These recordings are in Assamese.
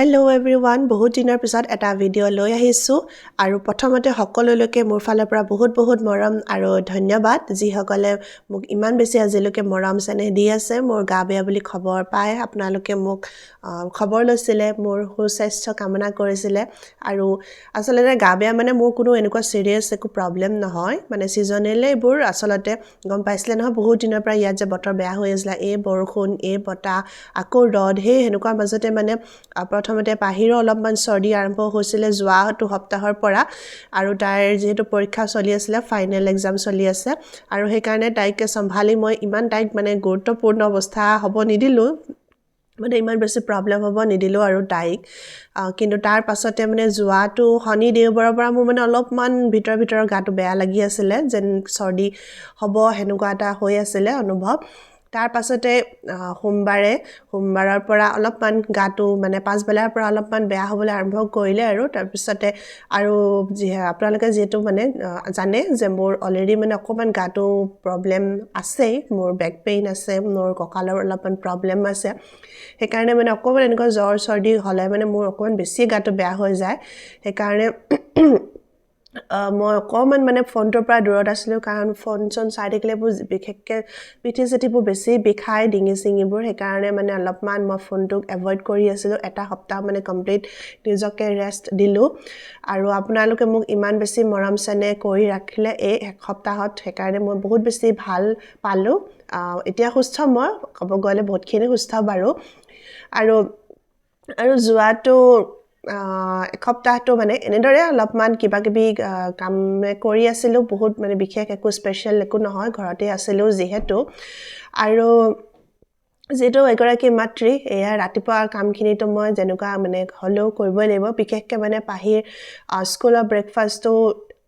হেল্ল' এভৰি ওৱান বহুত দিনৰ পিছত এটা ভিডিঅ' লৈ আহিছোঁ আৰু প্ৰথমতে সকলোলৈকে মোৰ ফালৰ পৰা বহুত বহুত মৰম আৰু ধন্যবাদ। যিসকলে মোক ইমান বেছি আজিলৈকে মৰম চেনেহ দি আছে মোৰ গা বেয়া বুলি খবৰ পাই আপোনালোকে মোক খবৰ লৈছিলে মোৰ সুস্বাস্থ্য কামনা কৰিছিলে আৰু আচলতে গা বেয়া মানে মোৰ কোনো এনেকুৱা ছিৰিয়াছ একো প্ৰব্লেম নহয়। মানে ছিজনেল এইবোৰ আচলতে গম পাইছিলে নহয় বহুত দিনৰ পৰা ইয়াত যে বতৰ বেয়া হৈ আছিলে এই বৰষুণ এই বতাহ আকৌ ৰ'দ সেই সেনেকুৱা মাজতে মানে আহ, প্ৰথমতে পাহিৰো অলপমান চৰ্দি আৰম্ভ হৈছিলে যোৱা দুসপ্তাহৰ পৰা আৰু তাইৰ যিহেতু পৰীক্ষা চলি আছিলে ফাইনেল এক্সাম চলি আছে আৰু সেইকাৰণে তাইক চম্ভালি মই ইমান তাইক মানে গুৰুত্বপূৰ্ণ অৱস্থা হ'ব নিদিলোঁ মানে ইমান বেছি প্ৰব্লেম হ'ব নিদিলোঁ আৰু তাইক। কিন্তু তাৰ পাছতে মানে যোৱাটো শনি দেওবাৰৰ পৰা মোৰ মানে অলপমান ভিতৰ ভিতৰৰ গাটো বেয়া লাগি আছিলে যেন চৰ্দি হ'ব সেনেকুৱা এটা হৈ আছিলে অনুভৱ। তাৰ পাছতে আহ, সোমবাৰে সোমবাৰৰ পৰা অলপমান গাটো মানে পাছবেলাৰ পৰা অলপমান বেয়া হ'বলৈ আৰম্ভ কৰিলে আৰু তাৰপিছতে আৰু যি আপোনালোকে যিহেতু মানে জানে যে মোৰ অলৰেডি মানে অকণমান গাটো প্ৰব্লেম আছেই মোৰ বেক পেইন আছে মোৰ কঁকালৰ অলপমান প্ৰব্লেম আছে। সেইকাৰণে মানে অকণমান এনেকুৱা জ্বৰ চৰ্দি হ'লে মানে মোৰ অকণমান বেছি গাটো বেয়া হৈ যায়। সেইকাৰণে মই অকণমান মানে ফোনটোৰ পৰা দূৰত আছিলোঁ কাৰণ ফোন চোন চাই থাকিলে এইবোৰ বিশেষকৈ পিঠি চিঠিবোৰ বেছি বিষায় ডিঙি চিঙিবোৰ। সেইকাৰণে মানে অলপমান মই ফোনটোক এভইড কৰি আছিলোঁ। এটা সপ্তাহ মানে কমপ্লিট নিজকে ৰেষ্ট দিলোঁ। আৰু আপোনালোকে মোক ইমান বেছি মৰম চেনেহ কৰি ৰাখিলে এই এসপ্তাহত সেইকাৰণে মই বহুত বেছি ভাল পালোঁ। এতিয়া সুস্থ মই ক'ব গ'লে বহুতখিনি সুস্থ বাৰু। আৰু আৰু যোৱাটো এসপ্তাহটো মানে এনেদৰে অলপমান কিবা কিবি কাম কৰি আছিলোঁ। বহুত মানে বিশেষ একো স্পেচিয়েল একো নহয় ঘৰতে আছিলোঁ যিহেতু। আৰু যিহেতু এগৰাকী মাতৃ এয়া ৰাতিপুৱা কামখিনিতো মই যেনেকুৱা মানে হ'লেও কৰিবই লাগিব। বিশেষকৈ মানে পাহিৰ স্কুলৰ ব্ৰেকফাষ্টটো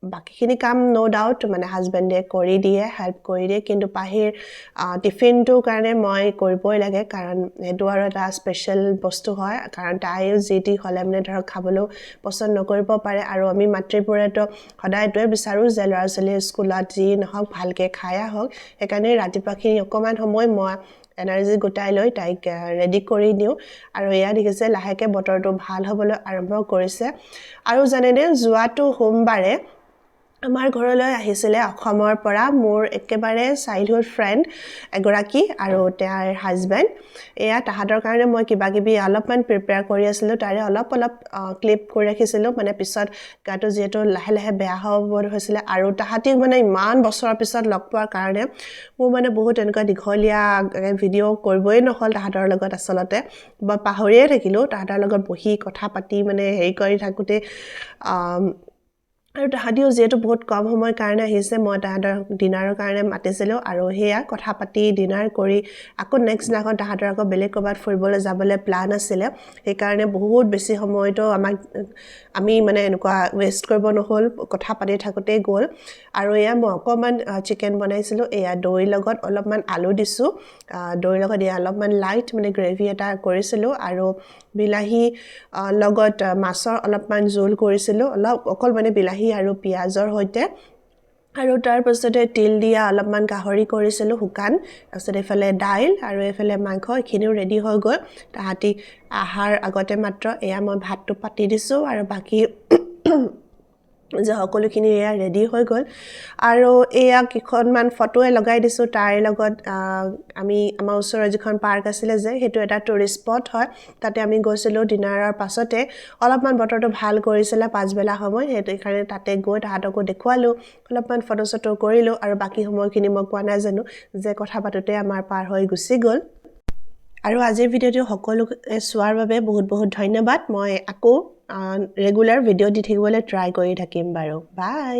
বাকীখিনি কাম ন' ডাউট মানে হাজবেণ্ডে কৰি দিয়ে হেল্প কৰি দিয়ে কিন্তু পাহিৰ টিফিনটোৰ কাৰণে মই কৰিবই লাগে কাৰণ সেইটো আৰু এটা স্পেচিয়েল বস্তু হয় কাৰণ তাইও যি টি হ'লে মানে ধৰক খাবলৈও পচন্দ নকৰিব পাৰে আৰু আমি মাতৃবোৰেতো সদায় এইটোৱে বিচাৰোঁ যে ল'ৰা ছোৱালীয়ে স্কুলত যি নহওক ভালকৈ খাই আহক সেইকাৰণে ৰাতিপুৱাখিনি অকণমান সময় মই এনাৰ্জি গোটাই লৈ তাইক ৰেডি কৰি দিওঁ আৰু এয়া দেখিছে লাহেকৈ বতৰটো ভাল হ'বলৈ আৰম্ভ কৰিছে। আৰু জানেনে যোৱাটো সোমবাৰে আমাৰ ঘৰলৈ আহিছিলে অসমৰ পৰা মোৰ একেবাৰে চাইল্ডহুড ফ্ৰেণ্ড এগৰাকী আৰু তেওঁৰ হাজবেণ্ড এয়া তাহাঁতৰ কাৰণে মই কিবা কিবি অলপমান প্ৰিপেয়াৰ কৰি আছিলোঁ। তাৰে অলপ অলপ ক্লিপ কৰি ৰাখিছিলোঁ। মানে পিছত গাটো যিহেতু লাহে লাহে বেয়া হ'ব হৈছিলে আৰু তাহাঁতিও মানে ইমান বছৰৰ পিছত লগ পোৱাৰ কাৰণে মোৰ মানে বহুত এনেকুৱা দীঘলীয়া ভিডিঅ' কৰিবই নহ'ল তাহাঁতৰ লগত আচলতে। মই পাহৰিয়ে থাকিলোঁ। তাহাঁতৰ লগত বহি কথা পাতি মানে হেৰি কৰি থাকোঁতে আৰু তাহাঁতিও যিহেতু বহুত কম সময়ৰ কাৰণে আহিছে মই তাহাঁতৰ ডিনাৰৰ কাৰণে মাতিছিলোঁ আৰু সেয়া কথা পাতি ডিনাৰ কৰি আকৌ নেক্সট দিনাখন তাহাঁতৰ আকৌ বেলেগ ক'ৰবাত ফুৰিবলৈ যাবলৈ প্লান আছিলে। সেইকাৰণে বহুত বেছি সময়তো আমাক আমি মানে এনেকুৱা ৱেষ্ট কৰিব নহ'ল কথা পাতি থাকোঁতেই গ'ল। আৰু এয়া মই অকণমান চিকেন বনাইছিলোঁ এয়া দৈৰ লগত অলপমান আলু দিছোঁ। দৈৰ লগত এয়া অলপমান লাইট মানে গ্ৰেভি এটা কৰিছিলোঁ আৰু বিলাহী লগত মাছৰ অলপমান জোল কৰিছিলোঁ। অলপ অকল মানে বিলাহী আৰু পিঁয়াজৰ সৈতে। আৰু তাৰপাছতে তিল দিয়া অলপমান গাহৰি কৰিছিলোঁ শুকান। তাৰপিছত এইফালে দাইল আৰু এইফালে মাংস এইখিনিও ৰেডি হৈ গ'ল। তাহাঁতি আহাৰ আগতে মাত্ৰ এয়া মই ভাতটো পাতি দিছোঁ আৰু বাকী যে সকলোখিনি এয়া ৰেডি হৈ গ'ল। আৰু এয়া কেইখনমান ফটোৱে লগাই দিছোঁ। তাইৰ লগত আমি আমাৰ ওচৰৰ যিখন পাৰ্ক আছিলে যে সেইটো এটা টুৰিষ্ট স্পট হয়। তাতে আমি গৈছিলোঁ ডিনাৰৰ পাছতে। অলপমান বতৰটো ভাল কৰিছিলে পাছবেলা সময়। সেইটো কাৰণে তাতে গৈ তাহাঁতকো দেখুৱালোঁ। অলপমান ফটো চটো কৰিলোঁ। আৰু বাকী সময়খিনি মই কোৱা নাই জানো যে কথা পাতোঁতে আমাৰ পাৰ হৈ গুচি গ'ল। আৰু আজিৰ ভিডিঅ'টো সকলোকে চোৱাৰ বাবে বহুত বহুত ধন্যবাদ। মই আকৌ ৰেগুলাৰ ভিডিঅ' দি থাকিবলৈ ট্ৰাই কৰি থাকিম বাৰু। বাই